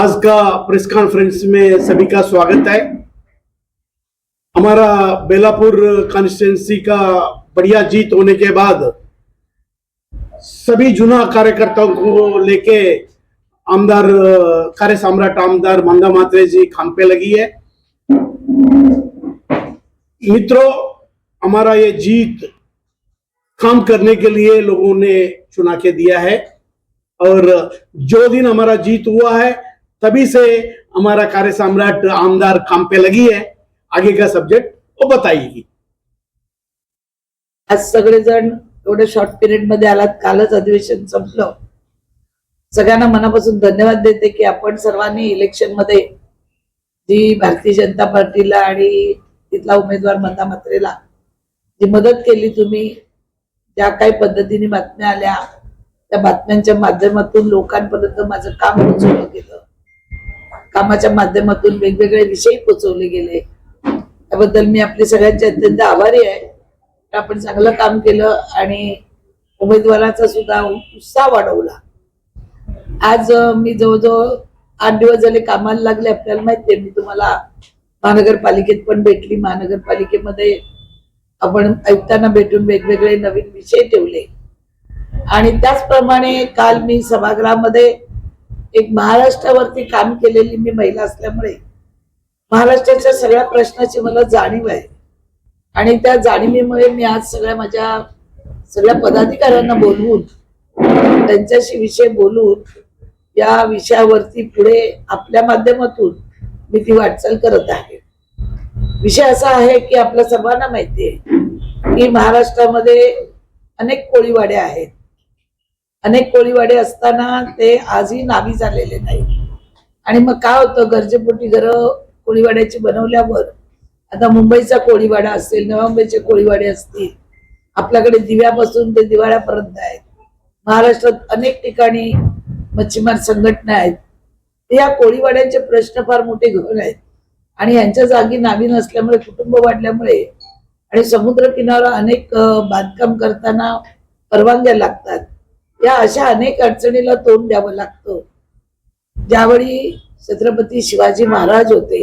आज का press conference में सभी का स्वागत है। हमारा बेलापुर कॉन्स्टिट्यूंसी का बढ़िया जीत होने के बाद सभी जुना कार्यकर्ताओं को लेके आमदार, कार्य सम्राट आमदार मंदा मात्रे जी खान पे लगी है। मित्रों, हमारा ये जीत काम करने के लिए लोगों ने चुना के दिया है और जो दिन हमारा जीत हुआ है तभी से हमारा कार्य सम्राट आमदार काम पे लगी है। आगे का सब्जेक्ट वो बताएगी। आज सगळेजण एवढे शॉर्ट पिरियडमध्ये आलात कालच अधिवेशन संपलं. सगळ्यांना मनापासून धन्यवाद देते की आपण सर्वांनी इलेक्शनमध्ये जी भारतीय जनता पार्टीला आणि तिथला उमेदवार मंदा मात्रेला जी मदत केली तुम्ही ज्या काही पद्धतीने बातम्या आल्या त्या बातम्यांच्या माध्यमातून लोकांपर्यंत माझं काम पोहोचवलं गेलं कामाच्या माध्यमातून वेगवेगळे विषय पोचवले गेले. त्याबद्दल मी आपले सगळ्यांचे अत्यंत आभारी आहे. तर आपण चांगलं काम केलं आणि उमेदवाराचा सुद्धा उत्साह वाढवला. आज मी जवळजवळ आठ दिवस झाले कामाला लागले. आपल्याला माहितीये मी तुम्हाला महानगरपालिकेत पण भेटली. महानगरपालिकेमध्ये आपण आयुक्तांना भेटून वेगवेगळे नवीन विषय ठेवले. आणि त्याचप्रमाणे काल मी सभागृहामध्ये एक महाराष्ट्रावरती काम केलेली मी महिला असल्यामुळे महाराष्ट्राच्या सगळ्या प्रश्नाची मला जाणीव आहे. आणि त्या जाणीवीमुळे मी आज सगळ्या माझ्या सगळ्या पदाधिकाऱ्यांना बोलवून त्यांच्याशी विषय बोलून या विषयावरती पुढे आपल्या माध्यमातून मी ती वाटचाल करत आहे. विषय असा आहे की आपल्या सर्वांना माहिती आहे की महाराष्ट्रामध्ये अनेक कोळीवाड्या आहेत. अनेक कोळीवाडे असताना ते आजही नावी झालेले नाही आणि मग काय होतं गरजेपोटी घरं कोळीवाड्याची बनवल्यावर आता मुंबईचा कोळीवाडा असेल नवी मुंबईचे कोळीवाडे असतील आपल्याकडे दिव्यापासून ते दिवाळ्यापर्यंत आहेत. महाराष्ट्रात अनेक ठिकाणी मच्छीमार संघटना आहेत. या कोळीवाड्यांचे प्रश्न फार मोठे घेऊन आहेत. आणि यांच्या जागी नावी नसल्यामुळे कुटुंब वाढल्यामुळे आणि समुद्र किनारा अनेक बांधकाम करताना परवानग्या लागतात. या अशा अनेक अडचणीला तोंड द्यावं लागतं. ज्यावेळी छत्रपती शिवाजी महाराज होते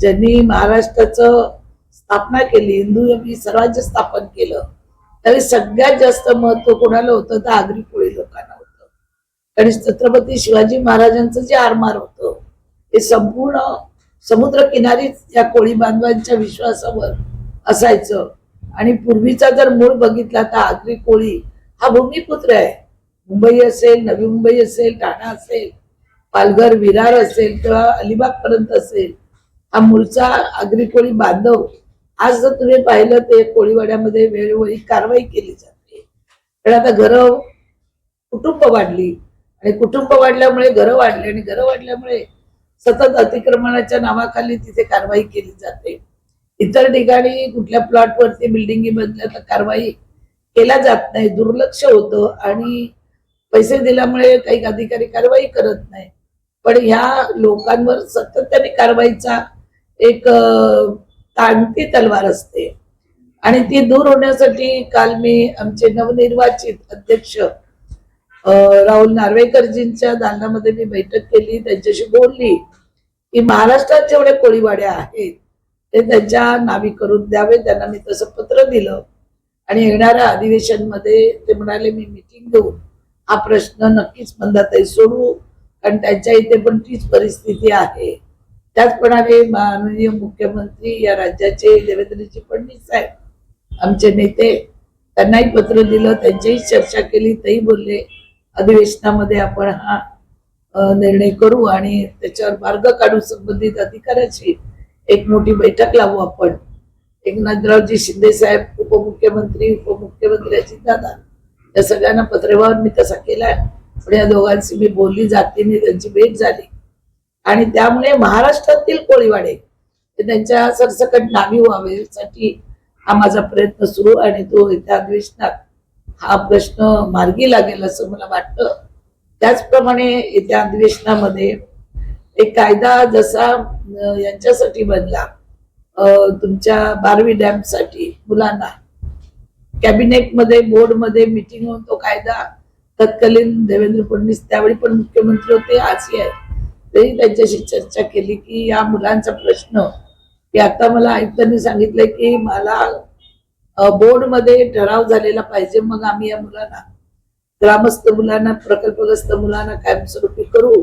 ज्यांनी महाराष्ट्राचं स्थापना केली हिंदू स्वराज्य स्थापन केलं त्यावेळी सगळ्यात जास्त महत्त्व कोणाला होतं? तर आगरी कोळी लोकांना होतं. आणि छत्रपती शिवाजी महाराजांचं जे आरमार होतं ते संपूर्ण समुद्र किनारीच या कोळी बांधवांच्या विश्वासावर असायचं. आणि पूर्वीचा जर मूळ बघितला तर आगरी कोळी हा भूमिपुत्र आहे. मुंबई असेल नवी मुंबई असेल ठाणा असेल पालघर विरार असेल किंवा अलिबाग पर्यंत असेल हा मूळचा आगरी कोळी बांधव आज जर तुम्ही पाहिलं ते कोळीवाड्यामध्ये वेळोवेळी कारवाई केली जाते. पण आता घरं कुटुंब वाढली आणि कुटुंब वाढल्यामुळे घरं वाढली आणि घरं वाढल्यामुळे सतत अतिक्रमणाच्या नावाखाली तिथे कारवाई केली जाते. इतर ठिकाणी कुठल्या प्लॉटवरती बिल्डिंगी बदल्या तर कारवाई केल्या जात नाही दुर्लक्ष होतं आणि पैसे दिल्यामुळे काही अधिकारी कारवाई करत नाही. पण ह्या लोकांवर सातत्याने कारवाईचा एक तांती ताणती तलवार असते. आणि ती दूर होण्यासाठी काल मी आमचे नवनिर्वाचित अध्यक्ष राहुल नार्वेकरजींच्या दालनामध्ये मी बैठक केली. त्यांच्याशी बोलली की महाराष्ट्रात जेवढे कोळीवाड्या आहेत ते त्यांच्या नावी करून द्यावे त्यांना मी तसं पत्र दिलं. आणि येणाऱ्या अधिवेशनमध्ये ते म्हणाले मी मिटिंग घेऊन हा प्रश्न नक्कीच मंदाताई सोडवू कारण त्यांच्या इथे पण तीच परिस्थिती आहे. त्याचप्रमाणे माननीय मुख्यमंत्री या राज्याचे देवेंद्रजी फडणवीस साहेब आमचे नेते त्यांनाही पत्र दिलं त्यांच्याही चर्चा केली तेही बोलले. अधिवेशनामध्ये आपण हा निर्णय करू आणि त्याच्यावर मार्ग काढू संबंधित अधिकाऱ्याची एक मोठी बैठक लावू आपण. एकनाथरावजी शिंदे साहेब उपमुख्यमंत्री उपमुख्यमंत्र्याची दादा. त्या सगळ्यांना पत्रव्यवहार मी तसा केलाय. पण या दोघांशी मी बोलली जातीने त्यांची भेट झाली. आणि त्यामुळे महाराष्ट्रातील कोळीवाडे त्यांच्या सरसकट नावी व्हावे साठी हा माझा प्रयत्न सुरू आणि तो त्या अधिवेशनात हा प्रश्न मार्गी लागेल असं मला वाटतं. त्याचप्रमाणे येत्या अधिवेशनामध्ये एक कायदा जसा यांच्यासाठी बनला. तुमच्या बारवी डॅमसाठी मुलांना कॅबिनेटमध्ये बोर्डमध्ये मिटिंग होऊन तो कायदा तत्कालीन देवेंद्र फडणवीस त्यावेळी पण मुख्यमंत्री होते आजही आहेत. तरी त्यांच्याशी चर्चा केली की या मुलांचा प्रश्न. की आता मला आयुक्तांनी सांगितलंय की मला बोर्डमध्ये ठराव झालेला पाहिजे मग आम्ही या मुलांना ग्रामस्थ मुलांना प्रकल्पग्रस्त मुलांना कायमस्वरूपी करू.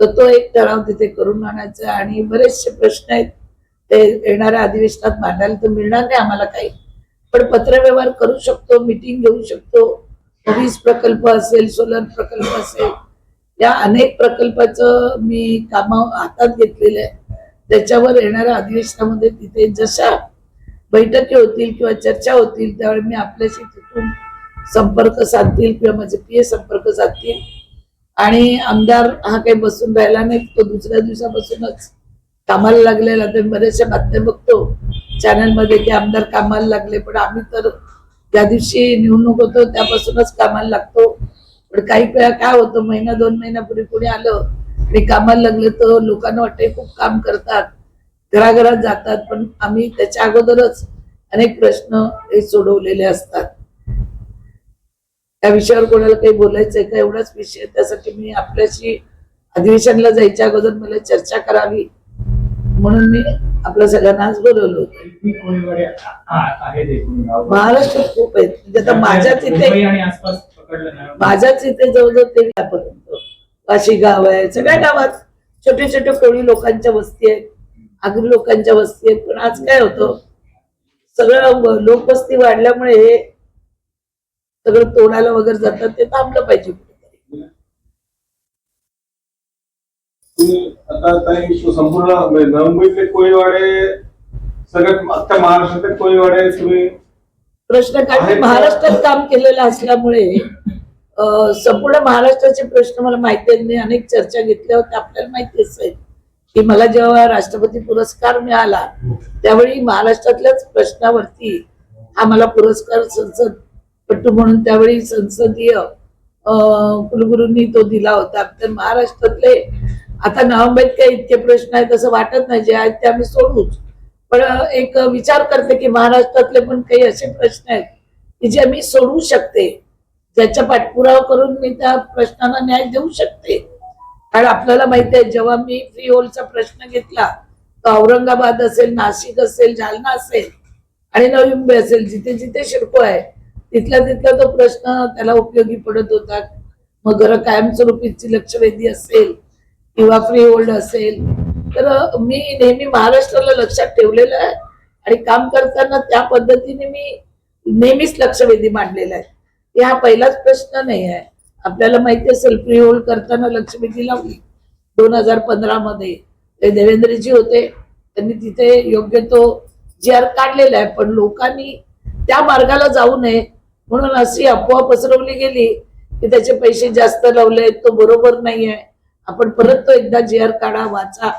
तर तो एक ठराव तिथे करून आणायचा आणि बरेचसे प्रश्न आहेत. ते येणाऱ्या अधिवेशनात मांडायला तर मिळणार नाही आम्हाला काही. पण पत्रव्यवहार करू शकतो मिटिंग घेऊ शकतो. वीज प्रकल्प असेल सोलर प्रकल्प असेल या अनेक प्रकल्पाचं मी काम हातात घेतलेलं आहे. त्याच्यावर येणाऱ्या अधिवेशनामध्ये तिथे जशा बैठकी होतील किंवा चर्चा होतील त्यावेळी मी आपल्याशी तिथून संपर्क साधतील किंवा माझे पीए संपर्क साधतील. आणि आमदार हा काही बसून राहिला नाही तो दुसऱ्या दिवसापासूनच कामाला लागलेला तर बऱ्याचशा बातम्या बघतो. चॅनलमध्ये की आमदार कामाला लागले पण आम्ही तर ज्या दिवशी निवडणूक होतो त्यापासूनच कामाला लागतो. पण काही वेळा काय होतं महिना दोन महिन्यापूर्वी पुढे आलं आणि कामाला लागले तर लोकांना वाटते खूप काम करतात घराघरात जातात पण आम्ही त्याच्या अगोदरच अनेक प्रश्न हे सोडवलेले असतात. त्या विषयावर कोणाला काही बोलायचंय का? एवढाच विषय. त्यासाठी मी आपल्याशी अधिवेशनला जायच्या अगोदर मला चर्चा करावी म्हणून मी आपल्या सगळ्यांना आज बोलवलं होतं. महाराष्ट्रात खूप आहेत म्हणजे आता माझ्याच इथे आणि आसपास पकडलं ना? माझ्याच इथे जवळजवळ ते पर्यंत वाशी गाव आहे सगळ्या गावात छोटे छोटे कोळी लोकांच्या वस्ती आहेत आगरी लोकांच्या वस्ती आहेत. पण आज काय होतं? सगळं लोकवस्ती वाढल्यामुळे हे सगळं तोडायला वगैरे जातात ते थांबलं पाहिजे कुठेतरी. आता संपूर्ण म्हणजे मुंबईतले कोळीवाडे सगळ्यात अख्ख्या महाराष्ट्रातले कोळीवाडे तुम्ही प्रश्न काय? आहेत. मी का? महाराष्ट्रात काम केलेलं असल्यामुळे संपूर्ण महाराष्ट्राचे प्रश्न मला माहिती आहेत. मी अनेक चर्चा घेतल्या होत्या. आपल्याला माहिती असेल की मला जेव्हा राष्ट्रपती पुरस्कार मिळाला त्यावेळी महाराष्ट्रातल्याच प्रश्नावरती हा मला पुरस्कार संसद पट्टू म्हणून त्यावेळी संसदीय कुलगुरूंनी तो दिला होता. तर महाराष्ट्रातले आता नवंबरीत काही इतके प्रश्न आहेत असं वाटत नाही. जे आहेत ते आम्ही सोडूच पण एक विचार करते की महाराष्ट्रातले पण काही असे प्रश्न आहेत की जे मी सोडवू शकते. ज्याचा पाठपुरावा करून मी त्या प्रश्नांना न्याय देऊ शकते. कारण आपल्याला माहिती आहे जेव्हा मी फ्री होलचा प्रश्न घेतला तर औरंगाबाद असेल नाशिक असेल जालना असेल आणि नवी मुंबई असेल जिथे जिथे शिडको आहे तिथल्या तिथला तो प्रश्न त्याला उपयोगी पडत होता. मग घर कायमस्वरूपीची लक्षवेधी असेल किंवा फ्री होल्ड असेल तर मी नेहमी महाराष्ट्राला लक्षात ठेवलेलं आहे आणि काम करताना त्या पद्धतीने मी नेहमीच लक्षवेधी मांडलेला आहे. हा पहिलाच प्रश्न नाही आहे. आपल्याला माहिती असेल फ्री होल्ड करताना लक्षवेधी लावली. दोन हजार पंधरा मध्ये ते देवेंद्रजी होते. त्यांनी तिथे योग्य तो जी आर काढलेला आहे. पण लोकांनी त्या मार्गाला जाऊ नये म्हणून अशी अफवा पसरवली गेली की त्याचे पैसे जास्त लावले तो बरोबर नाहीये. आपण परत तो एकदा जी आर काढा वाचा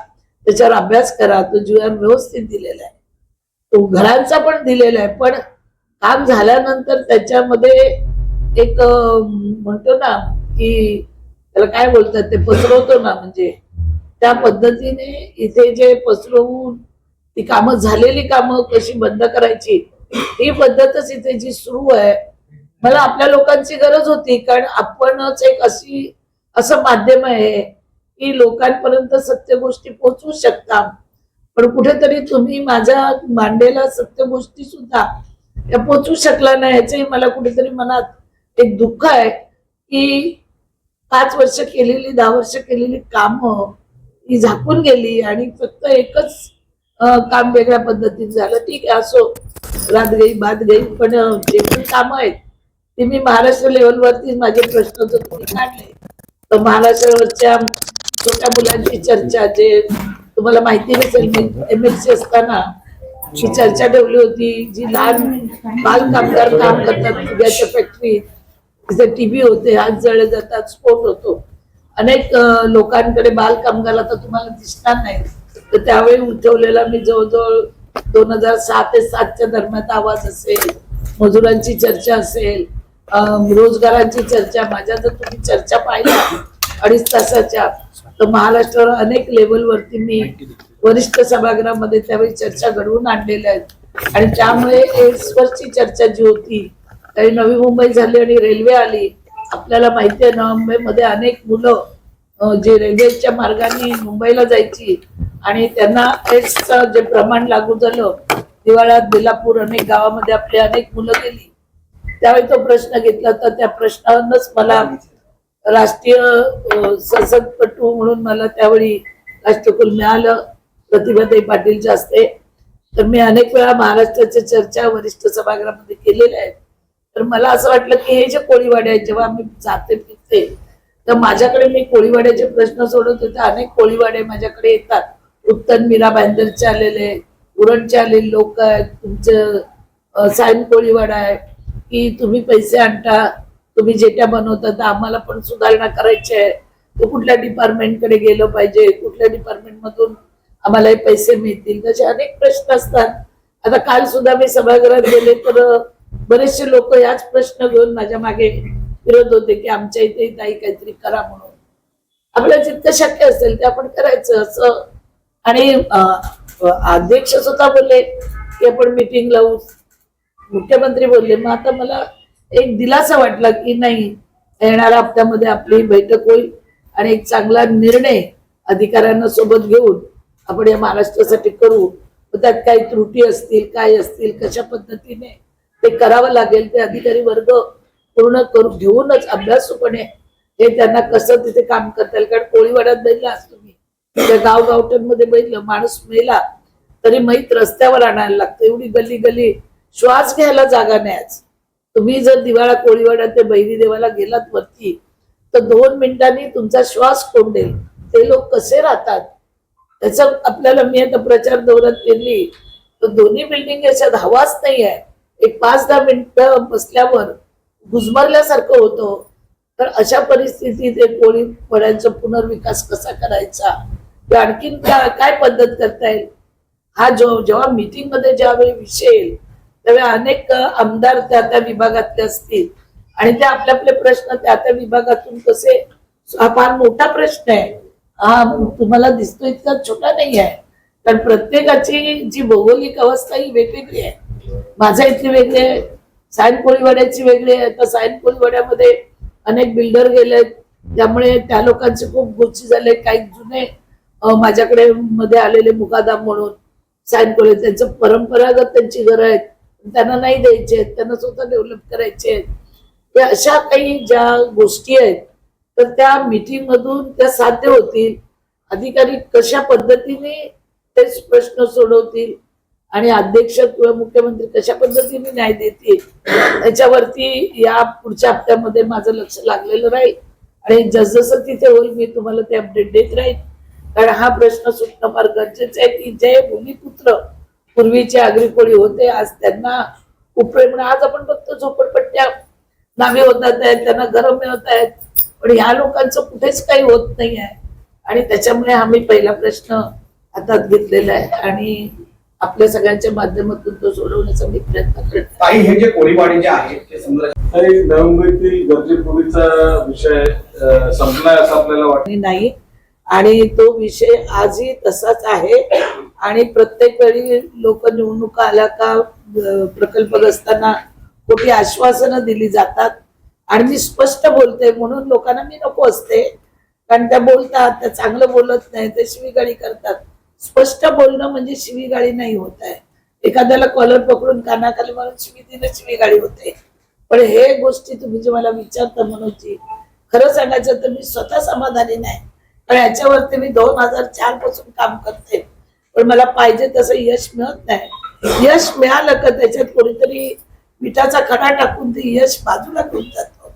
त्याच्यावर अभ्यास करा. तो जी व्यवस्थित दिलेला आहे. तो घरांचा पण दिलेला आहे. पण काम झाल्यानंतर त्याच्यामध्ये एक म्हणतो ना की त्याला काय बोलतात? ते पसरवतो ना. म्हणजे त्या पद्धतीने इथे जे पसरवून ती कामं झालेली कामं कशी बंद करायची ही पद्धतच इथे जी सुरू आहे मला आपल्या लोकांची गरज होती. कारण आपणच एक अशी असं माध्यम आहे की लोकांपर्यंत सत्य गोष्टी पोहोचवू शकता पण कुठेतरी तुम्ही माझ्या मांडेला सत्य गोष्टी सुद्धा त्या पोचू शकला नाही याचंही मला कुठेतरी मनात एक दुःख आहे की पाच वर्ष केलेली दहा वर्ष केलेली कामं ही झाकून गेली आणि फक्त एकच काम वेगळ्या पद्धतीत झालं. ठीक आहे असो रात गई बात गई पण जे पण कामं आहेत ते मी महाराष्ट्र लेवलवरती माझे प्रश्न जर तुम्ही काढले तर महाराष्ट्रावरच्या छोट्या मुलांची चर्चा जे तुम्हाला माहिती नसेल एम एस सी असताना जी चर्चा ठेवली होती जी लहान बाल कामगार काम करतात फुग्याच्या फॅक्टरी तिथे टीव्ही होते हात जळले जातात स्फोट होतो. अनेक लोकांकडे बाल कामगार आता तुम्हाला दिसणार नाही. तर त्यावेळी उठवलेला मी जवळजवळ दोन हजार सहा ते सातच्या दरम्यान आवाज असेल मजुरांची चर्चा असेल रोजगारांची चर्चा माझ्या जर तुम्ही चर्चा पाहिल्या अडीच तासाच्या तर महाराष्ट्रावर अनेक लेवलवरती मी वरिष्ठ सभागृहामध्ये त्यावेळी चर्चा घडवून आणलेल्या आहेत. आणि त्यामुळे एड्सवरची चर्चा जी होती काही नवी मुंबई झाली आणि रेल्वे आली आपल्याला माहिती आहे नवी मुंबईमध्ये अनेक मुलं जे रेल्वेच्या मार्गाने मुंबईला जायची आणि त्यांना एड्सचं जे प्रमाण लागू झालं दिवाळ्यात बेलापूर अनेक गावामध्ये आपली अनेक मुलं गेली. त्यावेळी तो प्रश्न घेतला तर त्या प्रश्नावरच मला राष्ट्रीय संसदपटू म्हणून मला त्यावेळी राष्ट्रकुल मिळालं. प्रतिभाताई पाटीलच्या हस्ते तर मी अनेक वेळा महाराष्ट्राच्या चर्चा वरिष्ठ सभागृहामध्ये केलेल्या आहेत. तर मला असं वाटलं की हे जे कोळीवाडे आहेत जेव्हा आम्ही जाते फिरते तर माझ्याकडे मी कोळीवाड्याचे प्रश्न सोडवते तर अनेक कोळीवाडे माझ्याकडे येतात. उत्तन मीरा भाईंदरचे आलेले उरणचे आलेले लोक आहेत. तुमचं साईन सायन कोळीवाडा आहे. की तुम्ही पैसे आणता. तुम्ही जे त्या बनवता तर आम्हाला पण सुधारणा करायची आहे. तो कुठल्या डिपार्टमेंटकडे गेलं पाहिजे कुठल्या डिपार्टमेंट मधून आम्हाला हे पैसे मिळतील? तसे अनेक प्रश्न असतात. आता काल सुद्धा मी सभागृहात गेले तर बरेचसे लोक याच प्रश्न घेऊन माझ्या मागे फिरत होते की आमच्या इथे ताई काहीतरी करा म्हणून. आपल्याला जितकं शक्य असेल ते आपण करायचं असं. आणि अध्यक्ष स्वतः बोलले की आपण मिटिंग लावू. मुख्यमंत्री बोलले मग आता मला एक दिलासा वाटला की नाही येणाऱ्या हप्त्यामध्ये आपली बैठक होईल आणि एक चांगला निर्णय अधिकाऱ्यांना सोबत घेऊन आपण या महाराष्ट्रासाठी करू. त्यात काही त्रुटी असतील काय असतील कशा पद्धतीने ते करावं लागेल ते अधिकारी वर्ग पूर्ण करून घेऊनच अभ्यासूपणे हे त्यांना कसं तिथे काम करता येईल. कारण कोळीवाड्यात बैल आज तुम्ही. त्या गाव गावठ्यांमध्ये बघितलं माणूस मेला तरी मैत रस्त्यावर आणायला लागतं. एवढी गल्ली गल्ली श्वास घ्यायला जागा नाही आज. तुम्ही जर दिवाळा कोळीवाड्यात ते बैरी देवाला गेलात वरती तर दोन मिनिटांनी तुमचा श्वास कोंडेल. ते लोक कसे राहतात? त्याचा आपल्याला मी आता प्रचार दौऱ्यात फिरली तर दोन्ही बिल्डिंग याच्यात धावाच नाही आहे एक पाच दहा मिनिटं बसल्यावर गुजमरल्यासारखं होतं. तर अशा परिस्थितीत एक कोळी फळ्यांचा पुनर्विकास कसा करायचा? आणखीन काय पद्धत करता येईल? हा जो जेव्हा मीटिंगमध्ये ज्यावेळी विषय येईल त्यावेळी अनेक आमदार त्या त्या विभागातले असतील. आणि ते आपले आपले प्रश्न त्या त्या विभागातून कसे हा फार मोठा प्रश्न आहे. हा तुम्हाला दिसतो इतका छोटा नाही आहे. कारण प्रत्येकाची जी भौगोलिक अवस्था ही वेगवेगळी आहे. माझ्या इथली वेगळी आहे सायन कोळीवाड्याची वेगळी आहे. तर सायन कोळीवाड्यामध्ये अनेक बिल्डर गेलेत. त्यामुळे त्या लोकांचे खूप गोष्टी झाले. काही जुने माझ्याकडे मध्ये आलेले मुकादाम म्हणून सायन कोळी त्यांचं परंपरागत त्यांची घरं आहेत. त्यांना नाही द्यायचे आहेत त्यांना स्वतः डेव्हलप करायचे आहेत. या अशा काही ज्या गोष्टी आहेत तर त्या मिटिंग मधून त्या साध्य होतील. अधिकारी कशा पद्धतीने ते प्रश्न सोडवतील आणि अध्यक्ष किंवा मुख्यमंत्री कशा पद्धतीने न्याय देतील त्याच्यावरती या पुढच्या हप्त्यामध्ये माझं लक्ष लागलेलं राहील. आणि जसजसं तिथे होईल मी तुम्हाला ते अपडेट देत राहील. कारण हा प्रश्न सुटणं फार गरजेचं आहे. की जे भूमिपुत्र. पूर्वीचे आगरीकोळी होते आज त्यांना उपयोग आज आपण बघतो झोपडपट्ट्या नावे होतात आहेत त्यांना घरं मिळत आहेत. पण ह्या लोकांचं कुठेच काही होत नाही आहे. आणि त्याच्यामुळे आम्ही पहिला प्रश्न हातात घेतलेला आहे. आणि आपल्या सगळ्यांच्या माध्यमातून तो सोडवण्याचा मी प्रयत्न करते ताई हे जे कोळीवाडी जे आहे ते समुद्र काही नवमुंबईतील गरजेपूर्वीचा विषय संपलाय असं आपल्याला वाटतं. नाही आणि तो विषय आजही तसाच आहे. आणि प्रत्येक वेळी लोक निवडणुका आल्या का प्रकल्प असताना खोटी आश्वासनं दिली जातात. आणि मी स्पष्ट बोलते म्हणून लोकांना मी नको असते. कारण त्या बोलतात त्या चांगलं बोलत नाही ते शिवीगाळी करतात. स्पष्ट बोलणं म्हणजे शिवीगाळी नाही होत आहे. एखाद्याला कॉलर पकडून कानाखाली मारून शिवी दिलं शिवीगाळी होते. पण हे गोष्टी तुम्ही जे मला विचारता मनोजी खरं सांगायचं तर मी स्वतः समाधानी नाही. पण याच्यावरती मी दोन हजार चारपासून काम करते. पण मला पाहिजे तसं यश मिळत नाही. यश मिळालं का त्याच्यात कोणीतरी मिठाचा खडा टाकून ते यश बाजूला घेऊन जातो.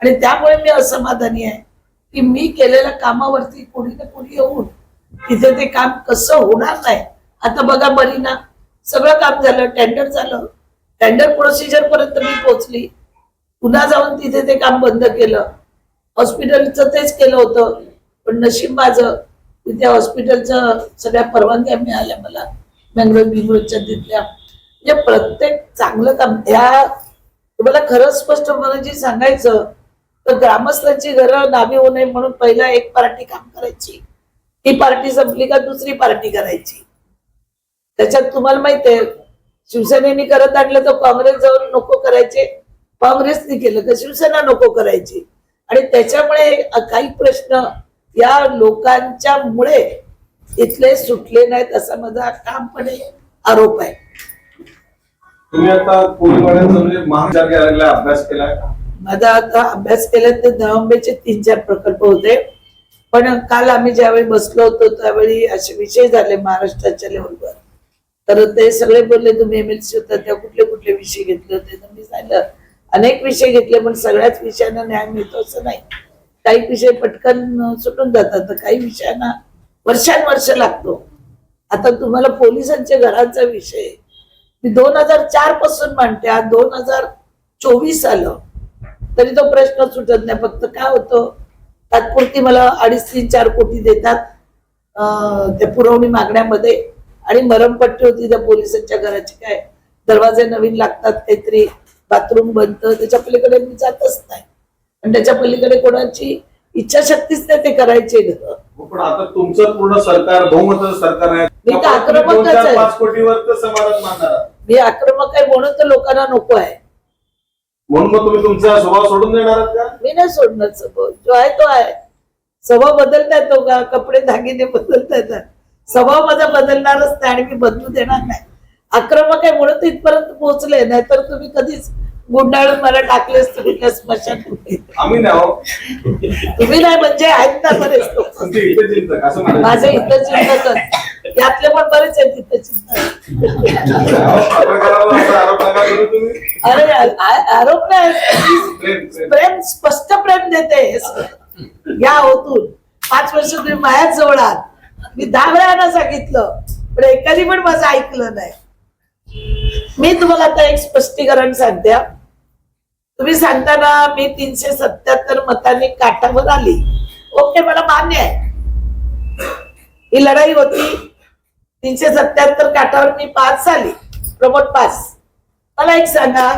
आणि त्यामुळे मी असमाधानी आहे. की मी केलेल्या कामावरती कोणी ना कोणी येऊन तिथे ते काम कसं होणार नाही. आता बघा मरीना सगळं काम झालं टेंडर झालं. टेंडर प्रोसिजर पर्यंत मी पोहोचली. पुन्हा जाऊन तिथे ते काम बंद केलं. हॉस्पिटलचं तेच केलं होतं. पण नशीब माझं. तिथे हॉस्पिटलचं सगळ्या परवानग्या मिळाल्या मला. बेंगलोर बिंगलोरच्या तिथल्या. म्हणजे प्रत्येक चांगलं काम. ह्या तुम्हाला खरंच स्पष्ट मला सांगायचं तर ग्रामस्थांची घरं नावी होऊ नये म्हणून पहिला एक पार्टी काम करायची. ती पार्टी संपली का दुसरी पार्टी करायची. त्याच्यात तुम्हाला माहीत आहे शिवसेनेने करत आणलं तर काँग्रेस जवळ नको करायचे. काँग्रेसने केलं तर शिवसेना नको करायची. आणि त्याच्यामुळे काही प्रश्न या लोकांच्या मुळे इथले सुटले नाहीत असा माझा ठामपणे आरोप आहे. तुम्ही आता कोळीवाड्याचा अभ्यास केलाय? माझा आता अभ्यास केला ते नवंबरचे तीन चार प्रकल्प होते. पण काल आम्ही ज्यावेळी बसलो होतो त्यावेळी असे विषय झाले महाराष्ट्राच्या लेवलवर. तर ते सगळे बोलले तुम्ही एमएलसी होता त्या कुठले कुठले विषय घेतले होते? तर मी सांगितलं अनेक विषय घेतले पण सगळ्याच विषयांना न्याय मिळतो असं नाही. काही विषय पटकन सुटून जातात. तर काही विषयांना वर्षानुवर्ष लागतो. आता तुम्हाला पोलिसांच्या घराचा विषय. मी दोन हजार चारपासून मांडते. आज दोन हजार चोवीस आलं. तरी तो प्रश्न सुटत नाही. फक्त काय होतं तात्पुरती मला अडीच तीन चार कोटी देतात त्या पुरवणी मागण्यामध्ये. आणि मरमपट्टी होती त्या पोलिसांच्या घराची काय. दरवाजे नवीन लागतात काहीतरी बाथरूम बनतं. त्याच्या पलीकडे मी जातच नाही. आणि त्याच्या पलीकडे कोणाची इच्छाशक्तीच नाही ते करायचे. घर पण आता तुमचं पूर्ण सरकार बहुमताचं सरकार आहे. मी तर आक्रमकच आहे. पाच कोटीवर तर समाधान मानणार. मी आक्रमक आहे म्हणून तर लोकांना नको आहे. म्हणून मग तुम्ही तुमचा स्वभाव सोडून देणार का? मी नाही सोडणार स्वभाव. जो आहे तो आहे. स्वभाव बदलता येतो का? कपडे दागिने बदलता येतात. स्वभाव माझा बदलणारच नाही आणि मी बदलू देणार नाही. आक्रमक आहे म्हणून तर इथपर्यंत पोहोचले नाहीतर तुम्ही कधीच गुंडाळून मला टाकले असते कुठल्या स्मशान आम्ही नाही आहो. तुम्ही नाही म्हणजे आहेत ना बरेच लोक. तुमचे इथे चिंतक असं म्हणायचं. माझे यातले पण बरेच आहेत हित चिंतक अहो, पत्रकारावर असा आरोप नका करू तुम्ही अरे आ- आरोप नाही. प्रेम प्रेम प्रेम स्पष्ट प्रेम देते या होतून पाच वर्ष तुम्ही माझ्याच जवळ आहात. मी दहा वेळानं सांगितलं पण एकाने पण माझं ऐकलं नाही. मी तुम्हाला आता एक स्पष्टीकरण सांगते हा. तुम्ही सांगताना मी तीनशे सत्याहत्तर मतांनी काठावर आली. ओके मला मान्य आहे. ही लढाई होती. तीनशे सत्याहत्तर काठावर मी पास झाली. प्रमोद पास. मला एक सांगा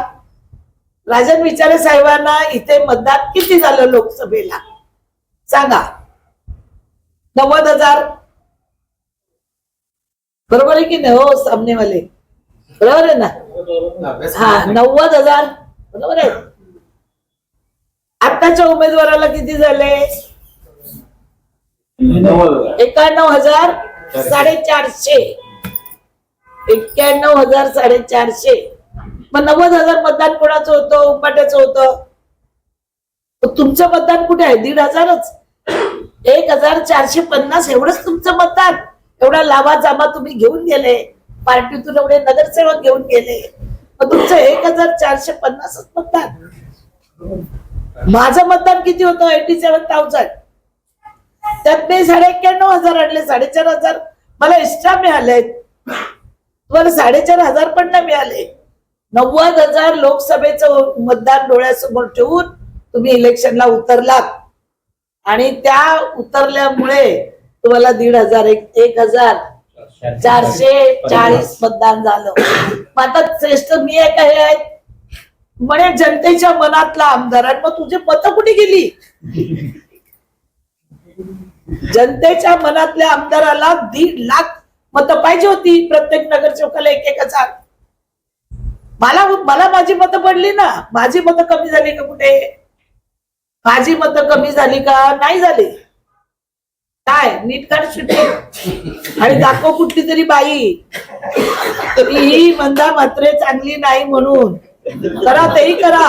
राजन विचारे साहेबांना इथे मतदान किती झालं लोकसभेला? सांगा. नव्वद हजार. बरोबर आहे की नाही? हो सामनेवाले. बरोबर आहे ना? हा नव्वद हजार. बरोबर आहे. आताच्या उमेदवाराला किती झाले? एक्क्याण्णव हजार. साडेचारशे. एक्क्याण्णव हजार साडेचारशे. मग नव्वद हजार मतदान कोणाचं होतं? उपाट्याचं होतं? तुमचं मतदान कुठे आहे? दीड हजारच. एक हजार चारशे पन्नास एवढंच तुमचं मतदान. एवढा लावा जामा तुम्ही घेऊन गेले. पार्टीतून एवढे नगरसेवक घेऊन गेले. मग तुमचं एक हजार चारशे पन्नासच मतदान. माझं मतदान किती होतं? एटी सेव्हन थाउजंड त्यात मी साडे एक्क्याण्णव हजार आणले. साडेचार हजार मला एक्स्ट्रा मिळाले. तुम्हाला साडेचार हजार पण नाही मिळाले. नव्वद हजार लोकसभेचं मतदान डोळ्यासमोर ठेवून तुम्ही इलेक्शनला उतरलात. आणि त्या उतरल्यामुळे तुम्हाला दीड हजार एक एक हजार चारशे चाळीस मतदान झालं. आता श्रेष्ठ मी आहे का हे आहेत? म्हणे जनतेच्या मनातला आमदार. आणि मग तुझे मत कुठे गेली? जनतेच्या मनातल्या आमदाराला दीड लाख मतं पाहिजे होती. प्रत्येक नगरसेवकाला एक मला मला माझी मतं पडली ना. माझी मतं कमी झाली का कुठे? माझी मतं कमी झाली का? नाही झाली. काय? नीट काढ शूटिंग आणि दाखव कुठली तरी बाई. ही मंदा मात्रे चांगली नाही म्हणून. करा तेही करा.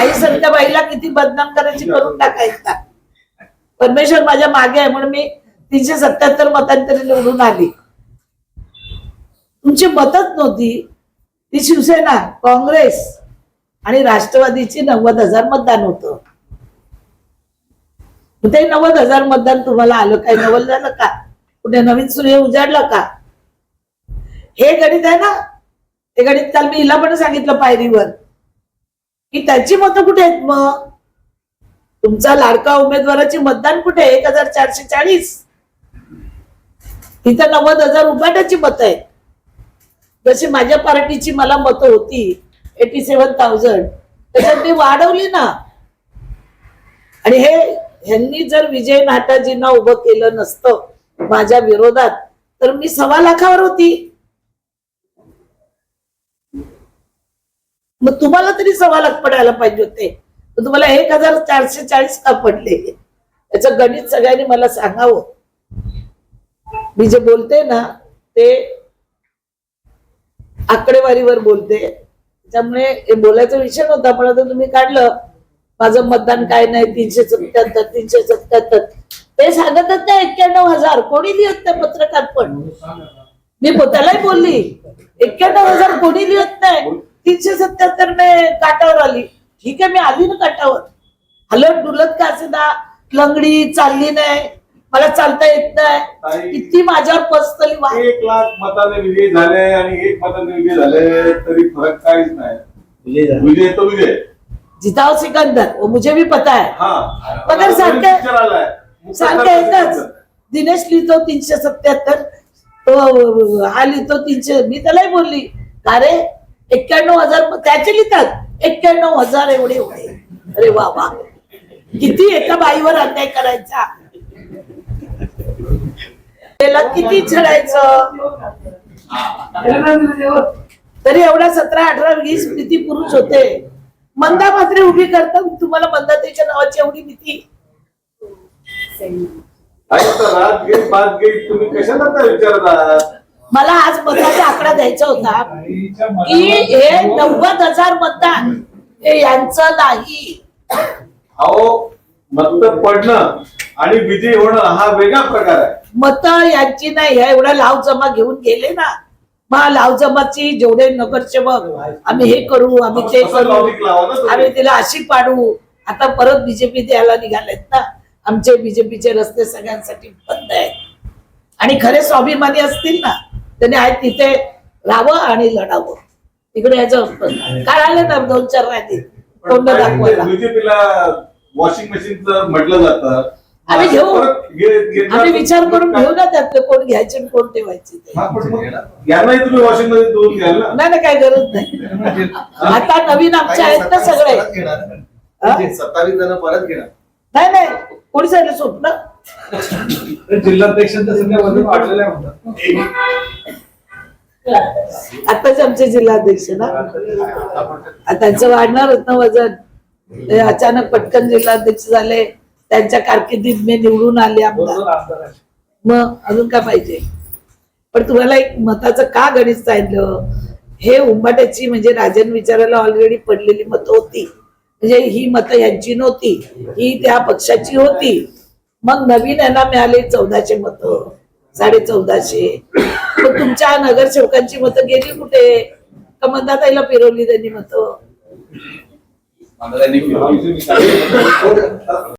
आई संत बाईला किती बदनाम करायची करून टाकायचा. परमेश्वर माझ्या मागे आहे म्हणून मी तीनशे सत्याहत्तर मतांतरी निवडून आली. तुमची मतच नव्हती. ती शिवसेना काँग्रेस आणि राष्ट्रवादीची नव्वद हजार मतदान होतं. ते नव्वद हजार मतदान तुम्हाला आलं काय? नवल झालं का? कुठे नवीन सूर्य उजाडला का? हे गणित आहे ना? ते गणित काल मी हिला पण सांगितलं पायरीवर. की त्याची मतं कुठे आहेत मग? तुमचा लाडका उमेदवाराची मतदान कुठे एक हजार चारशे चाळीस. तिथं नव्वद हजार उभाटाची मतं आहेत. जशी माझ्या पार्टीची मला मतं होती एटी सेव्हन थाउजंड त्याच्यात मी वाढवली ना. आणि हे ह्यांनी जर विजय नाटाजींना उभं केलं नसतं माझ्या विरोधात तर मी सव्वा लाखावर होती. मग तुम्हाला तरी सव्वा लाख पडायला पाहिजे होते. तुम्हाला एक हजार चारशे चाळीस का पडले याचं गणित सगळ्यांनी मला सांगावं. मी जे बोलते ना ते आकडेवारीवर बोलते. त्यामुळे बोलायचा विषय नव्हता पण आता तुम्ही काढलं. माझं मतदान काय नाही तीनशे सत्त्याहत्तर तीनशे सत्त्याहत्तर. ते सांगतच नाही एक्क्याण्णव हजार? कोणी लिहत नाही पत्रकार पण? मी त्यालाही बोलली. एक्क्याण्णव हजार कोणी लिहत नाही? तीनशे सत्याहत्तर ने काटावर आली. ठीक आहे मी आली ना काटावर हलत डुलत का असे ना लंगडी चालली नाही. मला चालता येत नाही. किती माझ्यावर पसतली वाट. एक लाख मताने विजयी झाले आणि एक मताने विजय झाले तरी फरक काहीच नाही. विजय तो विजय. जिताओ सिकंदर. वो मुझे भी पता है. हा. मगर आलाय. सारखं येतच दिनेश लिहितो तीनशे सत्याहत्तर. तो हा लिहितो तीनशे. मी त्यालाही बोलली. का रे? एक्क्याण्णव हजार त्याचे लिहितात. एक्क्याण्णव हजार एवढे होते. अरे वा वा. किती एका बाईवर अन्याय करायचा? त्याला किती छडायचं तरी एवढा सतरा अठरा वीस भीती पुरुष होते. मंदा मात्र उभी करता तुम्हाला मंदातेच्या नावाची एवढी भीती. रात गेली बात गेली. तुम्ही कशाला विचारतात मला आज मताचा आकडा द्यायचा होता की हे नव्वद हजार मतदान हे यांचं नाही. अहो मत पडणं आणि विजयी होणं हा वेगळा प्रकार आहे. मत यांची नाही ह्या एवढा लाव जमा घेऊन गेले ना. मग लाव जमाची जेवढे नगरसेवक आम्ही हे करू आम्ही ते करू. आम्ही तिला अशी पाडू. आता परत बीजेपी द्यायला निघालेत ना. आमचे बीजेपीचे रस्ते सगळ्यांसाठी बंद आहेत. आणि खरे स्वाभिमानी असतील ना. त्यांनी आहे तिथे राहावं आणि लढावं. तिकडे यायचं असतं. काय आले ना दोन चार राहतील तोंड दाखवायला. बीजेपीला वॉशिंग मशीनचं म्हटलं जातं. आम्ही घेऊ. आम्ही विचार करून घेऊ ना त्यातले कोण घ्यायचे आणि कोण ठेवायचे ते. हा, यांनाही तुम्ही वॉशिंगमध्ये धुवून घ्याल ना. नाही ना काय गरज नाही. आता नवीन आमचे आहेत ना सगळे. हा? सत्तावीस जण परत घेणार. नाही नाही. कोणी सांगितलं स्वप्न जिल्हाध्यक्षांचं सध्या वजन वाढलेलं आहे म्हणतात. आताच आमचे जिल्हाध्यक्ष ना? त्यांचं वाढणारच ना वजन. अचानक पटकन जिल्हाध्यक्ष झाले. त्यांच्या कारकिर्दीत मी निवडून आले आमदार. मग अजून काय पाहिजे? पण तुम्हाला एक मताचं का गणित सांगितलं? हे उंबाट्याची म्हणजे राजन विचारायला ऑलरेडी पडलेली मतं होती. म्हणजे ही मतं यांची नव्हती. ही त्या पक्षाची होती. मग नवीन यांना मिळाले चौदाशे मतं. साडे चौदाशे मग तुमच्या नगरसेवकांची मतं गेली कुठे? कमलदाताईला फिरवली त्यांनी मतं.